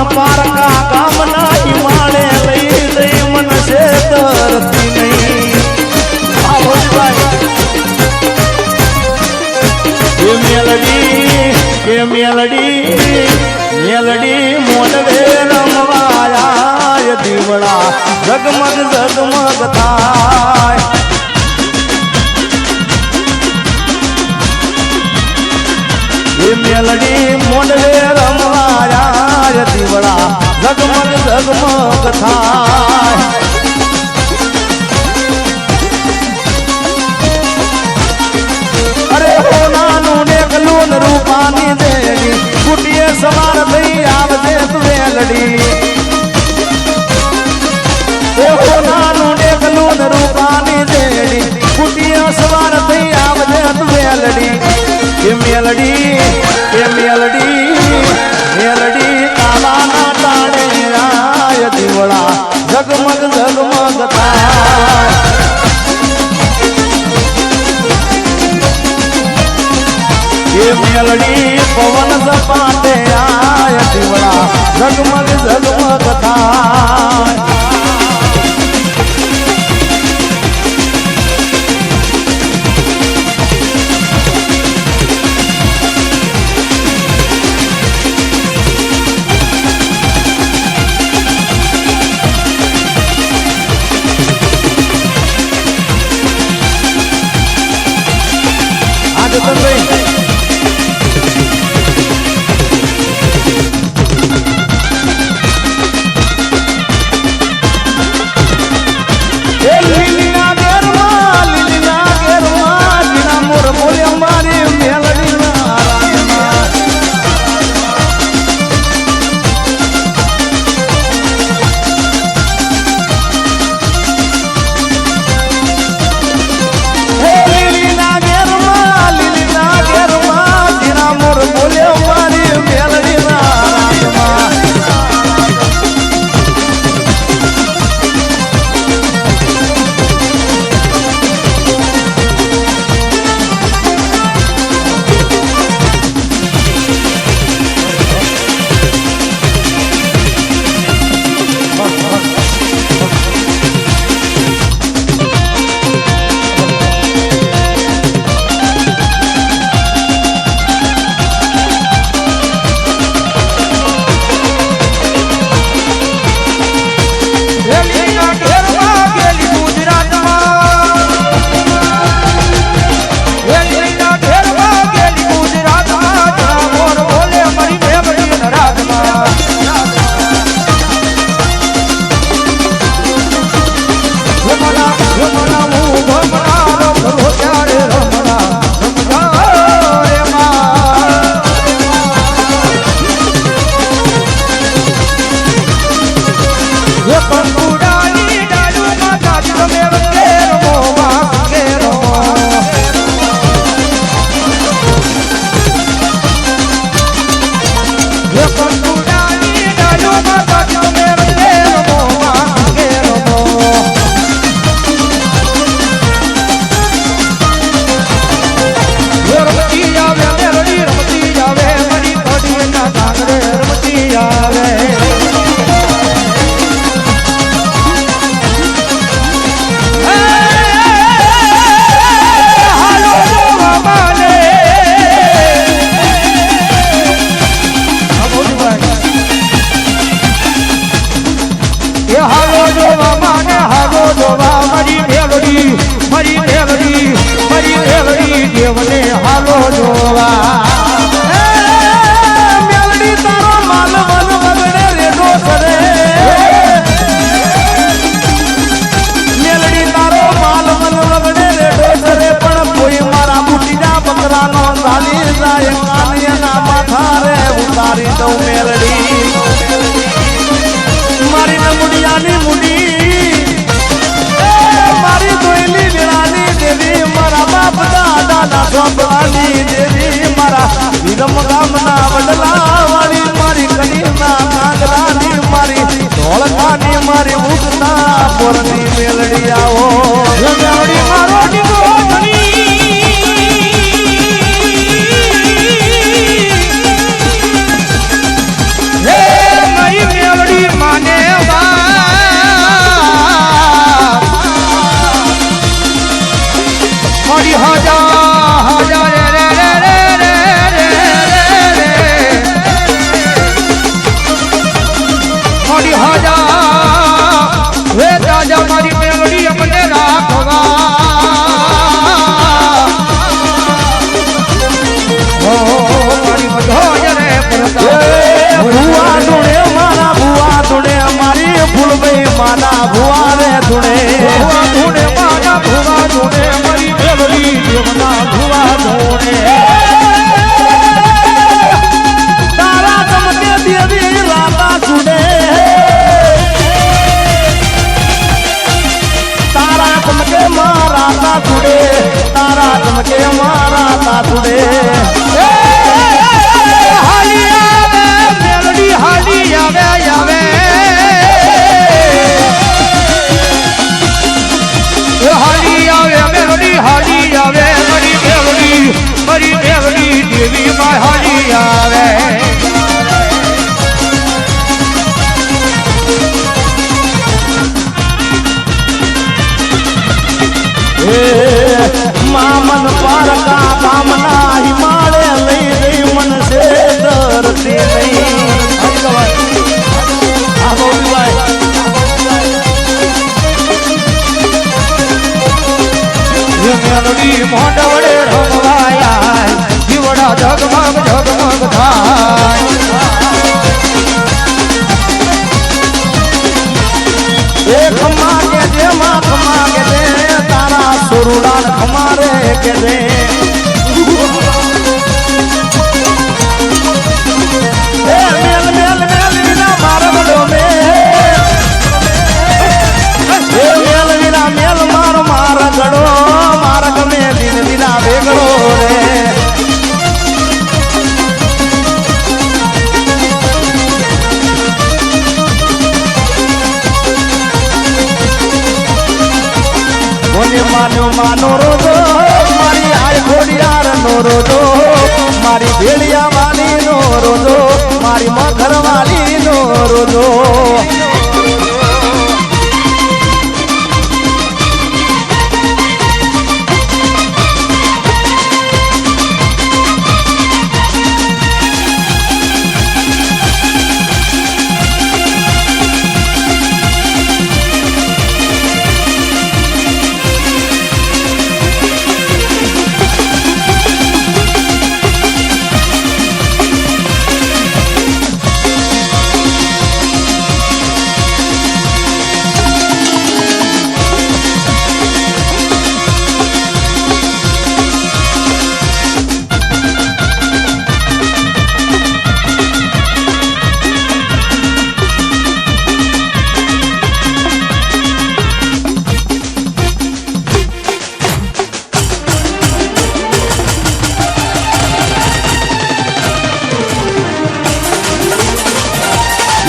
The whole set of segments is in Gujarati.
મન પારકા ગામના હિમાળે લઈ જઈ જગમગ જગમગ થાય. એ મેલડી મોનવે ઝગમગ ઝગમગ થાય ઝગમગ ઝગમગ થાય અંબાની દેવી મારા. વિરમ ગામના વડલા વાળી મારી કડીના કાગડાની મારી, ધોળકાની મારી ઉગતા પોરની મેલડી આવો મેલડી મારો હજાર ભુવા રે ધૂણે. મોતી મોઢ વડે રંગવાયા જીવડા જગમગ જગમગ થાય. એક માગે જે માગ માગે તારા સુરુડા ખમારે કે રે મારી માં ઘરવાળી નો રોજો.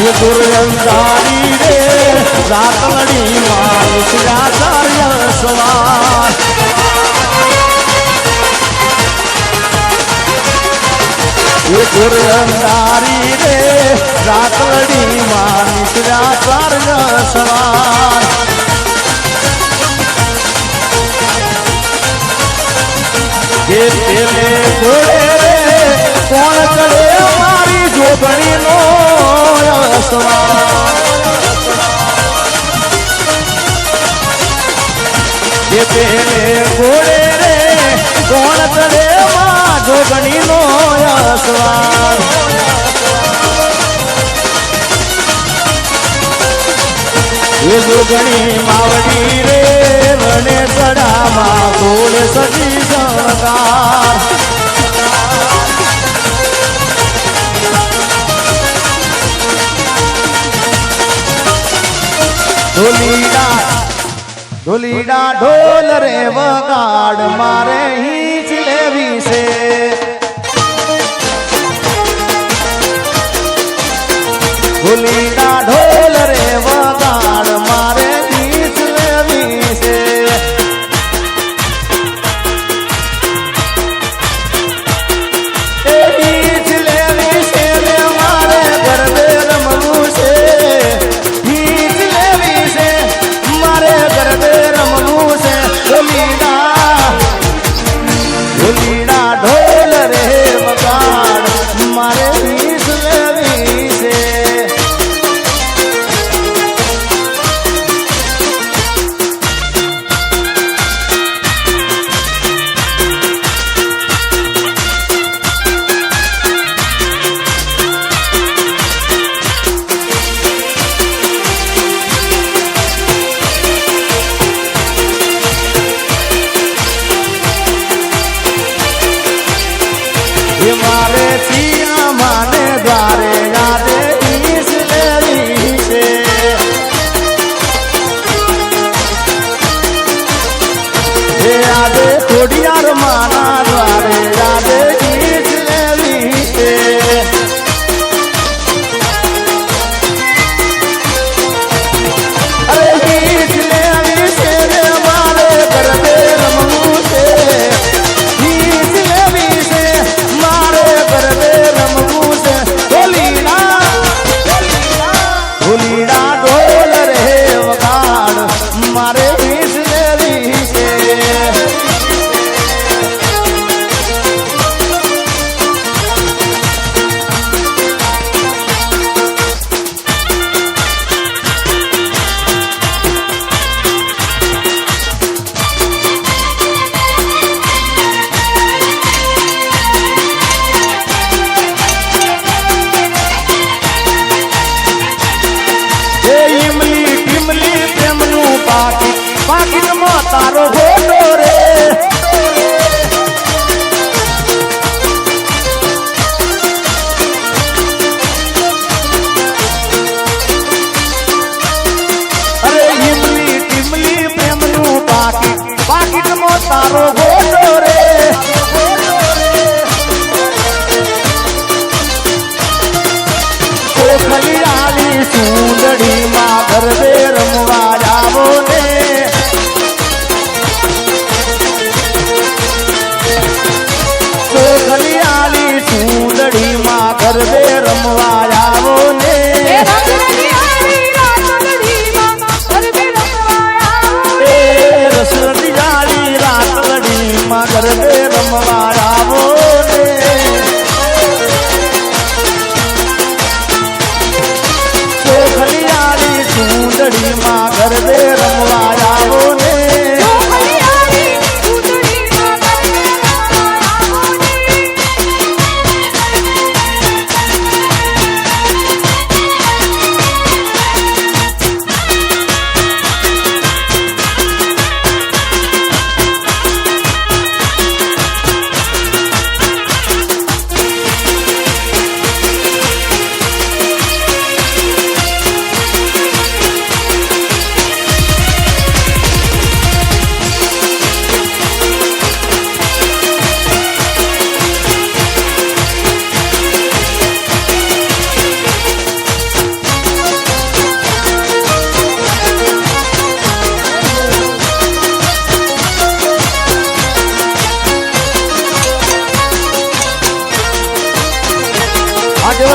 એ દુર્ગંધારી રે, રાતલડી માલ શિરાચાર્ય સવાર. એ દુર્ગંધારી રે, રાતલડી માલ સવાર. કોણ ચડે મારી જોગણી નો ઘોડે રે કોણ ચડે માં જોગણી નો સવાર એ જોગણી માવડી રે રણે ચડામાં ગોળ સજી શણગાર ઢોલ રે વગાડ મારે હીચ લેવી છે. મારા દે રમવા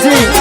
记。